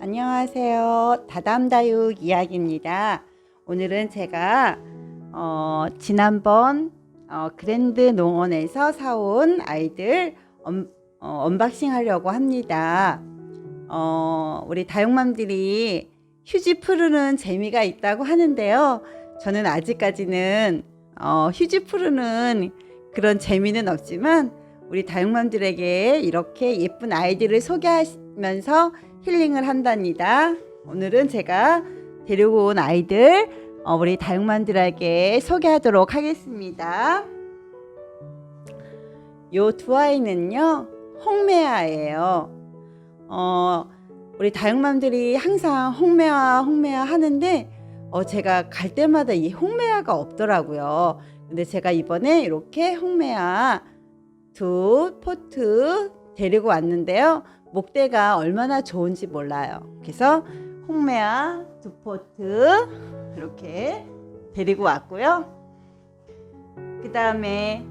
안녕하세요. 다담다육 이야기입니다. 오늘은 제가 어, 지난번 어, 그랜드 농원에서 사온 아이들 언, 어, 언박싱 하려고 합니다. 어, 우리 다육맘들이 휴지 푸르는 재미가 있다고 하는데요. 저는 아직까지는 어, 휴지 푸르는 그런 재미는 없지만 우리 다육맘들에게 이렇게 예쁜 아이들을 소개하면서 힐링을 한답니다. 오늘은 제가 데리고 온 아이들 어, 우리 다육맘들에게 소개하도록 하겠습니다. 요 두 아이는요 홍매화예요. 어, 우리 다육맘들이 항상 홍매화 홍매화 하는데 어, 제가 갈 때마다 이 홍매화가 없더라고요. 근데 제가 이번에 이렇게 홍매화 두 포트 데리고 왔는데요. 목대가 얼마나 좋은지 몰라요. 그래서 홍매화 두 포트 이렇게 데리고 왔고요. 그 다음에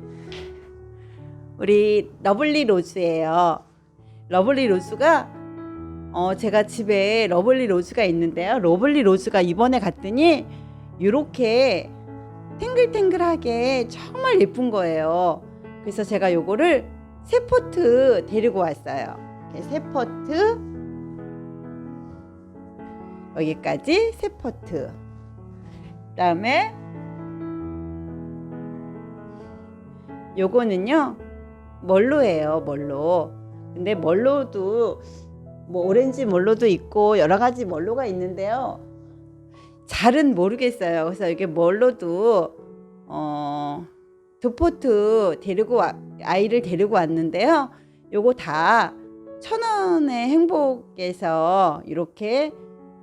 우리 러블리 로즈예요. 러블리 로즈가 어 제가 집에 러블리 로즈가 있는데요. 러블리 로즈가 이번에 갔더니 이렇게 탱글탱글하게 정말 예쁜 거예요. 그래서 제가 요거를 세 포트 데리고 왔어요. 세 포트 여기까지 세 포트. 그다음에 요거는요 멀로예요 멀로. 근데 멀로도 뭐 오렌지 멀로도 있고 여러 가지 멀로가 있는데요. 잘은 모르겠어요. 그래서 이게 멀로도 어, 두 포트 데리고 와, 아이를 데리고 왔는데요. 요거 다 천 원의 행복에서 이렇게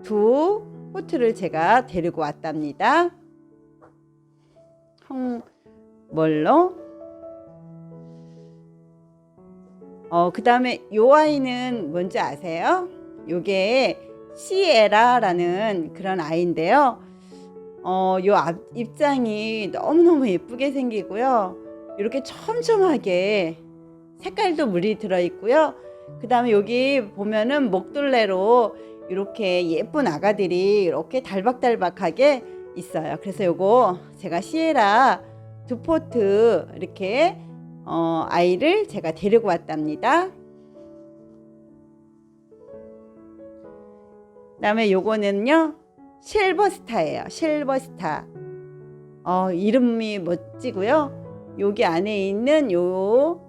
두 포트를 제가 데리고 왔답니다. 형 멀로 어, 그 다음에 요 아이는 뭔지 아세요? 요게 시에라라는 그런 아이인데요. 어, 요 앞, 입장이 너무너무 예쁘게 생기고요. 이렇게 촘촘하게 색깔도 물이 들어있고요. 그 다음에 여기 보면은 목둘레로 이렇게 예쁜 아가들이 이렇게 달박달박하게 있어요. 그래서 요거 제가 시에라 두 포트 이렇게 어, 아이를 제가 데리고 왔답니다. 그다음에 요거는요 실버스타예요. 실버스타. 어, 이름이 멋지고요. 여기 안에 있는 요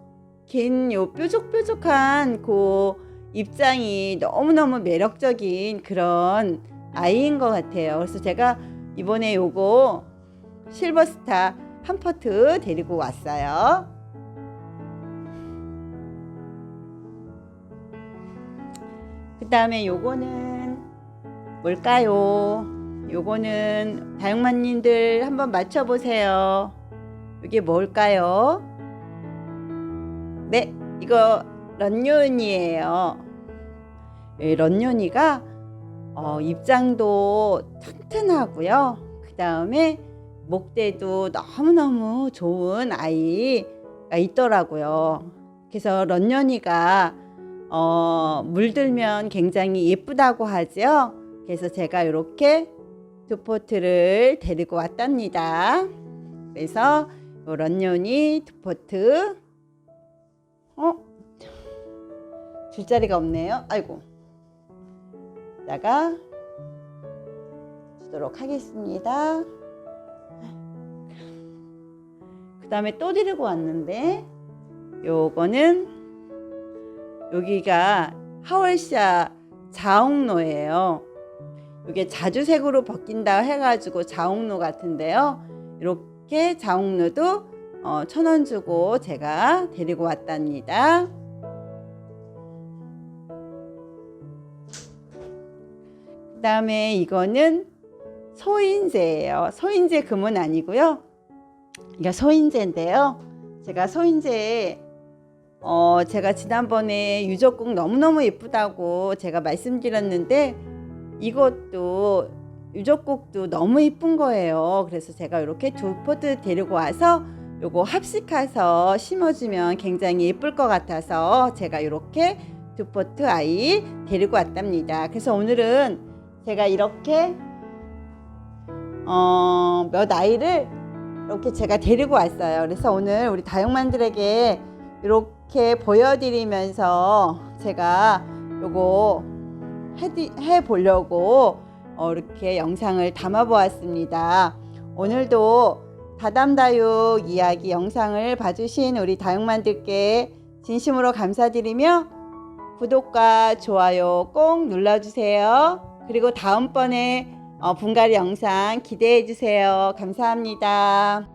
긴 요 뾰족뾰족한 그 입장이 너무너무 매력적인 그런 아이인 것 같아요. 그래서 제가 이번에 요거 실버스타 한 포트 데리고 왔어요. 그 다음에 요거는 뭘까요? 요거는 다육맘님들 한번 맞춰보세요. 이게 뭘까요? 네, 이거 런요니예요. 이 런요니가 어, 입장도 튼튼하고요. 그 다음에 목대도 너무너무 좋은 아이가 있더라고요. 그래서 런년이가 어, 물들면 굉장히 예쁘다고 하죠. 그래서 제가 이렇게 두 포트를 데리고 왔답니다. 그래서 요 런 년이 두 포트 어? 줄자리가 없네요. 아이고. 다가 주도록 하겠습니다. 그 다음에 또 데리고 왔는데 요거는 여기가 하월샤 자옥로예요. 이게 자주색으로 바뀐다 해가지고 자옥로 같은데요. 이렇게 자옥로도 어, 천원 주고 제가 데리고 왔답니다. 그 다음에 이거는 소인제예요. 소인제 금은 아니고요. 이게 소인제인데요. 제가 소인제 어 제가 지난번에 유적국 너무너무 예쁘다고 제가 말씀드렸는데 이것도 유적국도 너무 이쁜 거예요. 그래서 제가 이렇게 두 포트 데리고 와서 요거 합식해서 심어주면 굉장히 예쁠 것 같아서 제가 이렇게 두 포트 아이 데리고 왔답니다. 그래서 오늘은 제가 이렇게 어, 몇 아이를 이렇게 제가 데리고 왔어요. 그래서 오늘 우리 다육만들에게 이렇게 보여드리면서 제가 요거 해디- 해보려고 어, 이렇게 영상을 담아 보았습니다. 오늘도 다담다육 이야기 영상을 봐주신 우리 다육만들께 진심으로 감사드리며 구독과 좋아요 꼭 눌러주세요. 그리고 다음번에 어, 분갈이 영상 기대해 주세요. 감사합니다.